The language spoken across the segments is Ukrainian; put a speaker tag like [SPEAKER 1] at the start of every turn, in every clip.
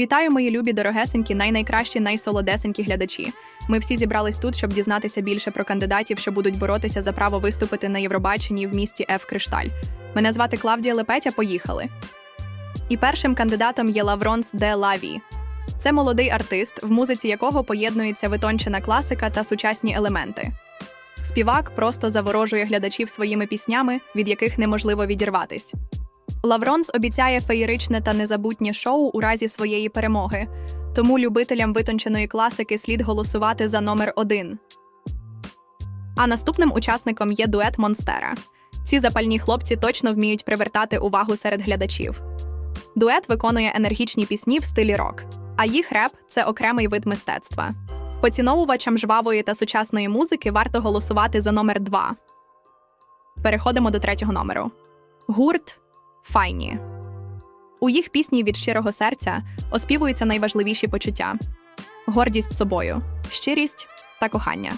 [SPEAKER 1] Вітаю, мої любі, дорогесенькі, найнайкращі, найсолодесенькі глядачі. Ми всі зібрались тут, щоб дізнатися більше про кандидатів, що будуть боротися за право виступити на Євробаченні в місті Ф. Кришталь. Мене звати Клавдія Лепетя. Поїхали. І першим кандидатом є Лавронс де Лаві. Це молодий артист, в музиці якого поєднується витончена класика та сучасні елементи. Співак просто заворожує глядачів своїми піснями, від яких неможливо відірватись. Лавронс обіцяє феєричне та незабутнє шоу у разі своєї перемоги, тому любителям витонченої класики слід голосувати за номер один. А наступним учасником є дует Монстера. Ці запальні хлопці точно вміють привертати увагу серед глядачів. Дует виконує енергічні пісні в стилі рок, а їх реп це окремий вид мистецтва. Поціновувачам жвавої та сучасної музики варто голосувати за номер 2. Переходимо до третього номеру. Гурт Файні. У їх пісні від щирого серця оспівуються найважливіші почуття: гордість собою, щирість та кохання.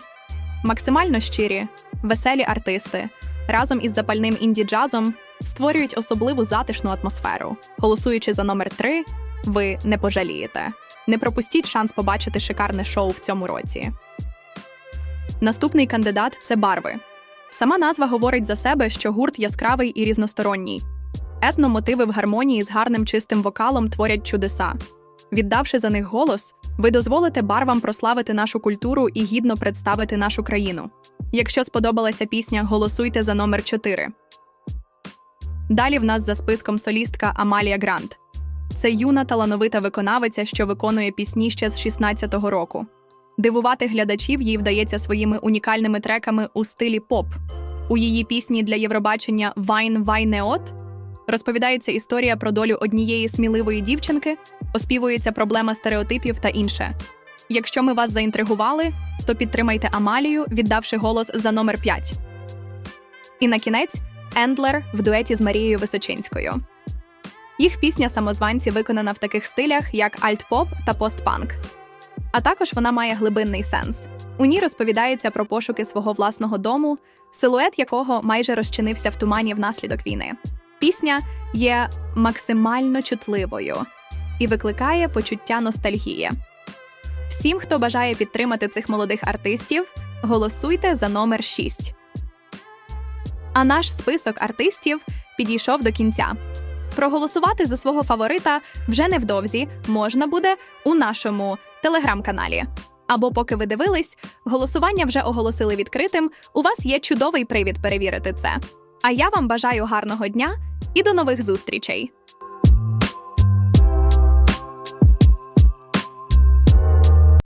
[SPEAKER 1] Максимально щирі, веселі артисти разом із запальним інді-джазом створюють особливу затишну атмосферу. Голосуючи за номер 3, ви не пожалієте. Не пропустіть шанс побачити шикарне шоу в цьому році. Наступний кандидат це барви. Сама назва говорить за себе, що гурт яскравий і різносторонній. Етномотиви в гармонії з гарним чистим вокалом творять чудеса. Віддавши за них голос, ви дозволите барвам прославити нашу культуру і гідно представити нашу країну. Якщо сподобалася пісня, голосуйте за номер 4. Далі в нас за списком солістка Амалія Грант. Це юна талановита виконавиця, що виконує пісні ще з 16-го року. Дивувати глядачів їй вдається своїми унікальними треками у стилі поп. У її пісні для Євробачення Вайн Вайнеот розповідається історія про долю однієї сміливої дівчинки, оспівується проблема стереотипів та інше. Якщо ми вас заінтригували, то підтримайте Амалію, віддавши голос за номер 5. І на кінець Ендлер в дуеті з Марією Височинською. Їх пісня самозванці виконана в таких стилях, як альт-поп та постпанк. А також вона має глибинний сенс. У ній розповідається про пошуки свого власного дому, силует якого майже розчинився в тумані внаслідок війни. Пісня є максимально чутливою і викликає почуття ностальгії. Всім, хто бажає підтримати цих молодих артистів, голосуйте за номер 6. А наш список артистів підійшов до кінця. Проголосувати за свого фаворита вже невдовзі можна буде у нашому телеграм-каналі. Або поки ви дивились, голосування вже оголосили відкритим. У вас є чудовий привід перевірити це. А я вам бажаю гарного дня і до нових зустрічей!